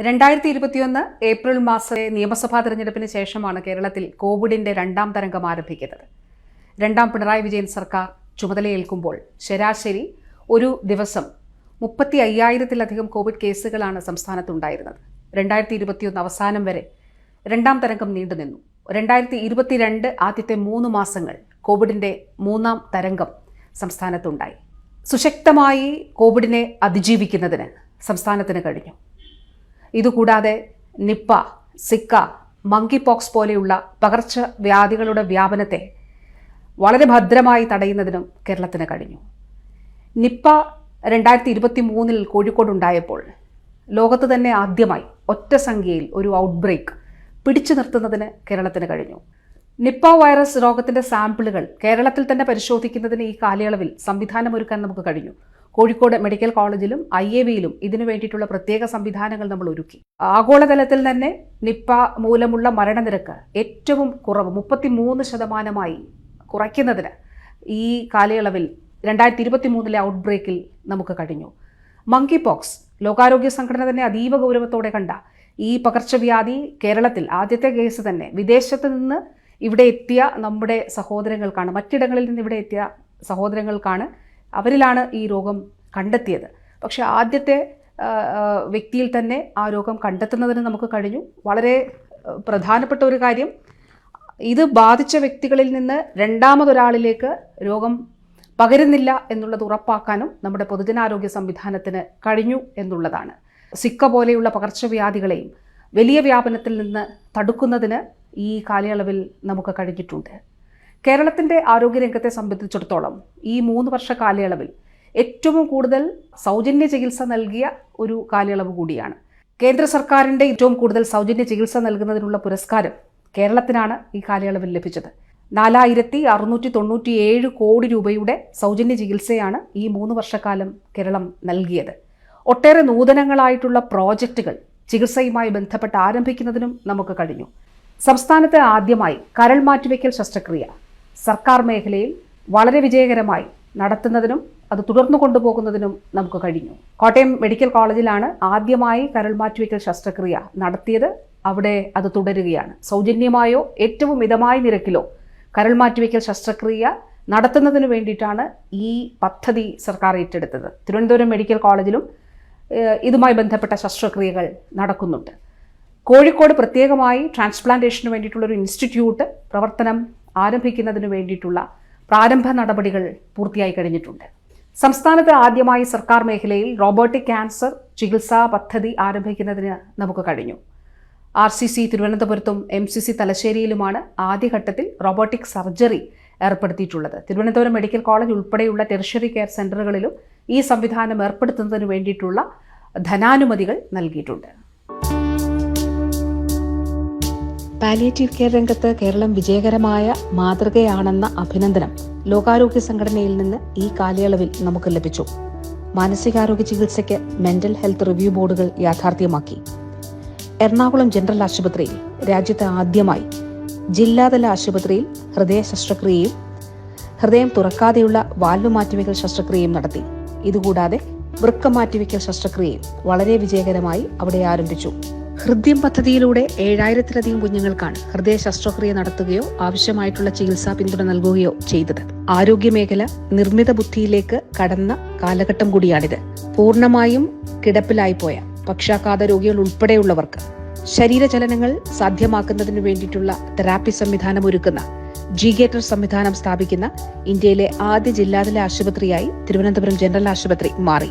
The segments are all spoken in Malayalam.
രണ്ടായിരത്തി ഇരുപത്തിയൊന്ന് ഏപ്രിൽ മാസത്തെ നിയമസഭാ തെരഞ്ഞെടുപ്പിന് ശേഷമാണ് കേരളത്തിൽ കോവിഡിന്റെ രണ്ടാം തരംഗം ആരംഭിക്കുന്നത്. രണ്ടാം പിണറായി വിജയൻ സർക്കാർ ചുമതലയേൽക്കുമ്പോൾ ശരാശരി ഒരു ദിവസം മുപ്പത്തി അയ്യായിരത്തിലധികം കോവിഡ് കേസുകളാണ് സംസ്ഥാനത്തുണ്ടായിരുന്നത്. രണ്ടായിരത്തി ഇരുപത്തിയൊന്ന് അവസാനം വരെ രണ്ടാം തരംഗം നീണ്ടുനിന്നു രണ്ടായിരത്തി ഇരുപത്തിരണ്ട് ആദ്യത്തെ മൂന്ന് മാസങ്ങൾ കോവിഡിന്റെ മൂന്നാം തരംഗം സംസ്ഥാനത്തുണ്ടായി. സുശക്തമായി കോവിഡിനെ അതിജീവിക്കുന്നതിന് സംസ്ഥാനത്തിന് കഴിഞ്ഞു. ഇതുകൂടാതെ നിപ്പ സിക്ക മങ്കി പോക്സ് പോലെയുള്ള പകർച്ചവ്യാധികളുടെ വ്യാപനത്തെ വളരെ ഭദ്രമായി തടയുന്നതിനും കേരളത്തിന് കഴിഞ്ഞു. നിപ്പ രണ്ടായിരത്തി ഇരുപത്തി മൂന്നിൽ കോഴിക്കോടുണ്ടായപ്പോൾ ലോകത്ത് തന്നെ ആദ്യമായി ഒറ്റ സംഖ്യയിൽ ഒരു ഔട്ട്ബ്രേക്ക് പിടിച്ചു നിർത്തുന്നതിന് കേരളത്തിന് കഴിഞ്ഞു. നിപ്പ വൈറസ് രോഗത്തിന്റെ സാമ്പിളുകൾ കേരളത്തിൽ തന്നെ പരിശോധിക്കുന്നതിന് ഈ കാലയളവിൽ സംവിധാനമൊരുക്കാൻ നമുക്ക് കഴിഞ്ഞു. കോഴിക്കോട് മെഡിക്കൽ കോളേജിലും ഐ എ വിയിലും ഇതിനു വേണ്ടിയിട്ടുള്ള പ്രത്യേക സംവിധാനങ്ങൾ നമ്മൾ ഒരുക്കി. ആഗോളതലത്തിൽ തന്നെ നിപ്പ മൂലമുള്ള മരണനിരക്ക് ഏറ്റവും കുറവ് മുപ്പത്തി മൂന്ന് ശതമാനമായി കുറയ്ക്കുന്നതിന് ഈ കാലയളവിൽ രണ്ടായിരത്തി ഇരുപത്തി മൂന്നിലെ ഔട്ട് ബ്രേക്കിൽ നമുക്ക് കഴിഞ്ഞു. മങ്കി പോക്സ് ലോകാരോഗ്യ സംഘടന തന്നെ അതീവ ഗൗരവത്തോടെ കണ്ട ഈ പകർച്ചവ്യാധി കേരളത്തിൽ ആദ്യത്തെ കേസ് തന്നെ. വിദേശത്ത് നിന്ന് ഇവിടെ എത്തിയ നമ്മുടെ സഹോദരങ്ങൾക്കാണ് മറ്റിടങ്ങളിൽ നിന്ന് ഇവിടെ എത്തിയ സഹോദരങ്ങൾക്കാണ് അവരിലാണ് ഈ രോഗം കണ്ടെത്തിയത്. പക്ഷേ ആദ്യത്തെ വ്യക്തിയിൽ തന്നെ ആ രോഗം കണ്ടെത്തുന്നതിന് നമുക്ക് കഴിഞ്ഞു. വളരെ പ്രധാനപ്പെട്ട ഒരു കാര്യം ഇത് ബാധിച്ച വ്യക്തികളിൽ നിന്ന് രണ്ടാമതൊരാളിലേക്ക് രോഗം പകരുന്നില്ല എന്നുള്ളത് ഉറപ്പാക്കാനും നമ്മുടെ പൊതുജനാരോഗ്യ സംവിധാനത്തിന് കഴിഞ്ഞു എന്നുള്ളതാണ്. സിക്ക പോലെയുള്ള പകർച്ചവ്യാധികളെയും വലിയ വ്യാപനത്തിൽ നിന്ന് തടുക്കുന്നതിന് ഈ കാലയളവിൽ നമുക്ക് കഴിഞ്ഞിട്ടുണ്ട്. കേരളത്തിന്റെ ആരോഗ്യരംഗത്തെ സംബന്ധിച്ചിടത്തോളം ഈ മൂന്ന് വർഷ കാലയളവിൽ ഏറ്റവും കൂടുതൽ സൗജന്യ ചികിത്സ നൽകിയ ഒരു കാലയളവ് കൂടിയാണ്. കേന്ദ്ര സർക്കാരിന്റെ ഏറ്റവും കൂടുതൽ സൗജന്യ ചികിത്സ നൽകുന്നതിനുള്ള പുരസ്കാരം കേരളത്തിനാണ് ഈ കാലയളവിൽ ലഭിച്ചത്. നാലായിരത്തി അറുന്നൂറ്റി തൊണ്ണൂറ്റി ഏഴ് കോടി രൂപയുടെ സൗജന്യ ചികിത്സയാണ് ഈ മൂന്ന് വർഷക്കാലം കേരളം നൽകിയത്. ഒട്ടേറെ നൂതനങ്ങളായിട്ടുള്ള പ്രോജക്റ്റുകൾ ചികിത്സയുമായി ബന്ധപ്പെട്ട് ആരംഭിക്കുന്നതിനും നമുക്ക് കഴിഞ്ഞു. സംസ്ഥാനത്ത് ആദ്യമായി കരൾ മാറ്റിവെക്കൽ ശസ്ത്രക്രിയ സർക്കാർ മേഖലയിൽ വളരെ വിജയകരമായി നടത്തുന്നതിനും അത് തുടർന്നു കൊണ്ടുപോകുന്നതിനും നമുക്ക് കഴിഞ്ഞു. കോട്ടയം മെഡിക്കൽ കോളേജിലാണ് ആദ്യമായി കരൾ മാറ്റിവെക്കൽ ശസ്ത്രക്രിയ നടത്തിയത്. അവിടെ അത് തുടരുകയാണ്. സൗജന്യമായോ ഏറ്റവും മിതമായ നിരക്കിലോ കരൾ മാറ്റിവെക്കൽ ശസ്ത്രക്രിയ നടത്തുന്നതിന് വേണ്ടിയിട്ടാണ് ഈ പദ്ധതി സർക്കാർ ഏറ്റെടുത്തത്. തിരുവനന്തപുരം മെഡിക്കൽ കോളേജിലും ഇതുമായി ബന്ധപ്പെട്ട ശസ്ത്രക്രിയകൾ നടക്കുന്നുണ്ട്. കോഴിക്കോട് പ്രത്യേകമായി ട്രാൻസ്പ്ലാന്റേഷന് വേണ്ടിയിട്ടുള്ളൊരു ഇൻസ്റ്റിറ്റ്യൂട്ട് പ്രവർത്തനം ആരംഭിക്കുന്നതിന് വേണ്ടിയിട്ടുള്ള പ്രാരംഭ നടപടികൾ പൂർത്തിയായി കഴിഞ്ഞിട്ടുണ്ട്. സംസ്ഥാനത്ത് ആദ്യമായി സർക്കാർ മേഖലയിൽ റോബോട്ടിക് ക്യാൻസർ ചികിത്സാ പദ്ധതി ആരംഭിക്കുന്നതിന് നമുക്ക് കഴിഞ്ഞു. ആർ സി സി തിരുവനന്തപുരത്തും എം സി സി തലശ്ശേരിയിലുമാണ് ആദ്യഘട്ടത്തിൽ റോബോട്ടിക് സർജറി ഏർപ്പെടുത്തിയിട്ടുള്ളത്. തിരുവനന്തപുരം മെഡിക്കൽ കോളേജ് ഉൾപ്പെടെയുള്ള ടെറിഷറി കെയർ സെന്ററുകളിലും ഈ സംവിധാനം ഏർപ്പെടുത്തുന്നതിന് വേണ്ടിയിട്ടുള്ള ധനാനുമതികൾ നൽകിയിട്ടുണ്ട്. പാലിയേറ്റീവ് കെയർ രംഗത്ത് കേരളം വിജയകരമായ മാതൃകയാണെന്ന അഭിനന്ദനം ലോകാരോഗ്യ സംഘടനയിൽ നിന്ന് ഈ കാലയളവിൽ നമുക്ക് ലഭിച്ചു. മാനസികാരോഗ്യ ചികിത്സയ്ക്ക് മെന്റൽ ഹെൽത്ത് റിവ്യൂ ബോർഡുകൾ യാഥാർത്ഥ്യമാക്കി. എറണാകുളം ജനറൽ ആശുപത്രിയിൽ രാജ്യത്ത് ആദ്യമായി ജില്ലാതല ആശുപത്രിയിൽ ഹൃദയ ശസ്ത്രക്രിയയും ഹൃദയം തുറക്കാതെയുള്ള വാൽവ് മാറ്റിവെക്കൽ ശസ്ത്രക്രിയയും നടത്തി. ഇതുകൂടാതെ വൃക്ക മാറ്റിവെക്കൽ ശസ്ത്രക്രിയയും വളരെ വിജയകരമായി അവിടെ ആരംഭിച്ചു. ഹൃദ്യം പദ്ധതിയിലൂടെ ഏഴായിരത്തിലധികം കുഞ്ഞുങ്ങൾക്കാണ് ഹൃദയ ശസ്ത്രക്രിയ നടത്തുകയോ ആവശ്യമായിട്ടുള്ള ചികിത്സാ പിന്തുണ നൽകുകയോ ചെയ്തത്. ആരോഗ്യമേഖല നിർമ്മിത ബുദ്ധിയിലേക്ക് കടന്ന കാലഘട്ടം കൂടിയാണിത്. പൂർണമായും കിടപ്പിലായിപ്പോയ പക്ഷാഘാത രോഗികൾ ഉൾപ്പെടെയുള്ളവർക്ക് ശരീരചലനങ്ങൾ സാധ്യമാക്കുന്നതിന് വേണ്ടിയിട്ടുള്ള തെറാപ്പി സംവിധാനം ഒരുക്കുന്ന ജിഗേറ്റർ സംവിധാനം സ്ഥാപിക്കുന്ന ഇന്ത്യയിലെ ആദ്യ ജില്ലാതല ആശുപത്രിയായി തിരുവനന്തപുരം ജനറൽ ആശുപത്രി മാറി.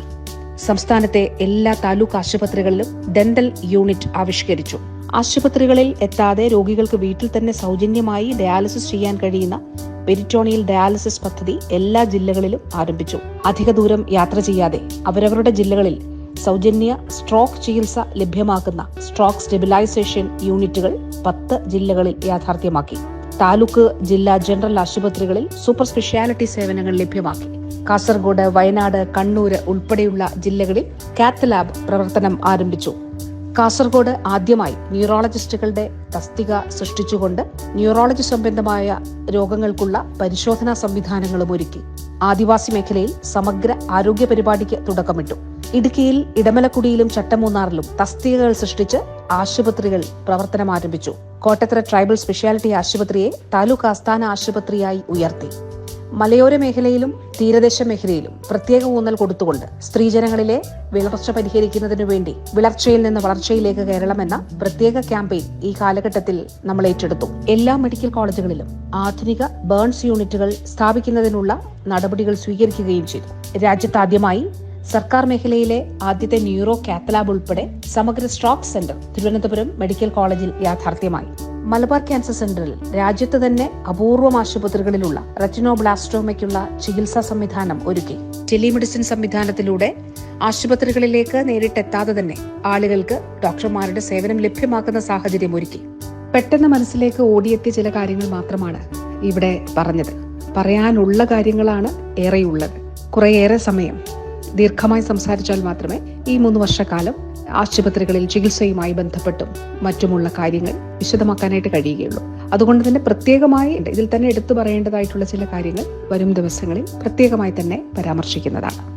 സംസ്ഥാനത്തെ എല്ലാ താലൂക്ക് ആശുപത്രികളിലും ഡെന്റൽ യൂണിറ്റ് ആവിഷ്കരിച്ചു. ആശുപത്രികളിൽ എത്താതെ രോഗികൾക്ക് വീട്ടിൽ തന്നെ സൗജന്യമായി ഡയാലിസിസ് ചെയ്യാൻ കഴിയുന്ന പെരിറ്റോണിയൽ ഡയാലിസിസ് പദ്ധതി എല്ലാ ജില്ലകളിലും ആരംഭിച്ചു. അധിക ദൂരം യാത്ര ചെയ്യാതെ അവരവരുടെ ജില്ലകളിൽ സൗജന്യ സ്ട്രോക്ക് ചികിത്സ ലഭ്യമാക്കുന്ന സ്ട്രോക്ക് സ്റ്റെബിലൈസേഷൻ യൂണിറ്റുകൾ പത്ത് ജില്ലകളിൽ യാഥാർത്ഥ്യമാക്കി. താലൂക്ക് ജില്ലാ ജനറൽ ആശുപത്രികളിൽ സൂപ്പർ സ്പെഷ്യാലിറ്റി സേവനങ്ങൾ ലഭ്യമാക്കി. കാസർഗോഡ് വയനാട് കണ്ണൂര് ഉൾപ്പെടെയുള്ള ജില്ലകളിൽ കാത്ത് ലാബ് പ്രവർത്തനം ആരംഭിച്ചു. കാസർഗോഡ് ആദ്യമായി ന്യൂറോളജിസ്റ്റുകളുടെ തസ്തിക സൃഷ്ടിച്ചുകൊണ്ട് ന്യൂറോളജി സംബന്ധമായ രോഗങ്ങൾക്കുള്ള പരിശോധനാ സംവിധാനങ്ങളും ഒരുക്കി. ആദിവാസി മേഖലയിൽ സമഗ്ര ആരോഗ്യ പരിപാടിക്ക് തുടക്കമിട്ടു. ഇടുക്കിയിൽ ഇടമലക്കുടിയിലും ചട്ടമൂന്നാറിലും തസ്തികകൾ സൃഷ്ടിച്ച് ആശുപത്രികൾ പ്രവർത്തനം ആരംഭിച്ചു. കോട്ടത്തറ ട്രൈബൽ സ്പെഷ്യാലിറ്റി ആശുപത്രിയെ താലൂക്ക് ആസ്ഥാന ആശുപത്രിയായി ഉയർത്തി. മലയോര മേഖലയിലും തീരദേശ മേഖലയിലും പ്രത്യേക ഊന്നൽ കൊടുത്തുകൊണ്ട് സ്ത്രീജനങ്ങളിലെ വിളർച്ച പരിഹരിക്കുന്നതിനു വേണ്ടി വിളർച്ചയിൽ നിന്ന് വളർച്ചയിലേക്ക് കേരളം എന്ന പ്രത്യേക ക്യാമ്പയിൻ ഈ കാലഘട്ടത്തിൽ നമ്മൾ ഏറ്റെടുത്തു. എല്ലാ മെഡിക്കൽ കോളേജുകളിലും ആധുനിക ബേൺസ് യൂണിറ്റുകൾ സ്ഥാപിക്കുന്നതിനുള്ള നടപടികൾ സ്വീകരിക്കുകയും ചെയ്തു. രാജ്യത്താദ്യമായി സർക്കാർ മേഖലയിലെ ആദ്യത്തെ ന്യൂറോ കാത്തലാബ് ഉൾപ്പെടെ സമഗ്ര സ്ട്രോക്ക് സെന്റർ തിരുവനന്തപുരം മെഡിക്കൽ കോളേജിൽ യാഥാർത്ഥ്യമായി. മലബാർ ക്യാൻസർ സെന്ററിൽ രാജ്യത്ത് തന്നെ അപൂർവം ആശുപത്രികളിലുള്ള റെറ്റിനോബ്ലാസ്റ്റോമയ്ക്കുള്ള ചികിത്സാ സംവിധാനം ഒരുക്കി. ടെലിമെഡിസിൻ സംവിധാനത്തിലൂടെ ആശുപത്രികളിലേക്ക് നേരിട്ടെത്താതെ തന്നെ ആളുകൾക്ക് ഡോക്ടർമാരുടെ സേവനം ലഭ്യമാക്കുന്ന സാഹചര്യം ഒരുക്കി. പെട്ടെന്ന് മനസ്സിലേക്ക് ഓടിയെത്തിയ ചില കാര്യങ്ങൾ മാത്രമാണ് ഇവിടെ പറഞ്ഞത്. പറയാനുള്ള കാര്യങ്ങളാണ് ഏറെയുള്ളത്. കുറേയേറെ സമയം ദീർഘമായി സംസാരിച്ചാൽ മാത്രമേ ഈ മൂന്ന് വർഷക്കാലം ആശുപത്രികളിൽ ചികിത്സയുമായി ബന്ധപ്പെട്ടും മറ്റുമുള്ള കാര്യങ്ങൾ വിശദമാക്കാനായിട്ട് കഴിയുകയുള്ളൂ. അതുകൊണ്ട് തന്നെ പ്രത്യേകമായി ഇതിൽ തന്നെ എടുത്തു പറയേണ്ടതായിട്ടുള്ള ചില കാര്യങ്ങൾ വരും ദിവസങ്ങളിൽ പ്രത്യേകമായി തന്നെ പരാമർശിക്കുന്നതാണ്.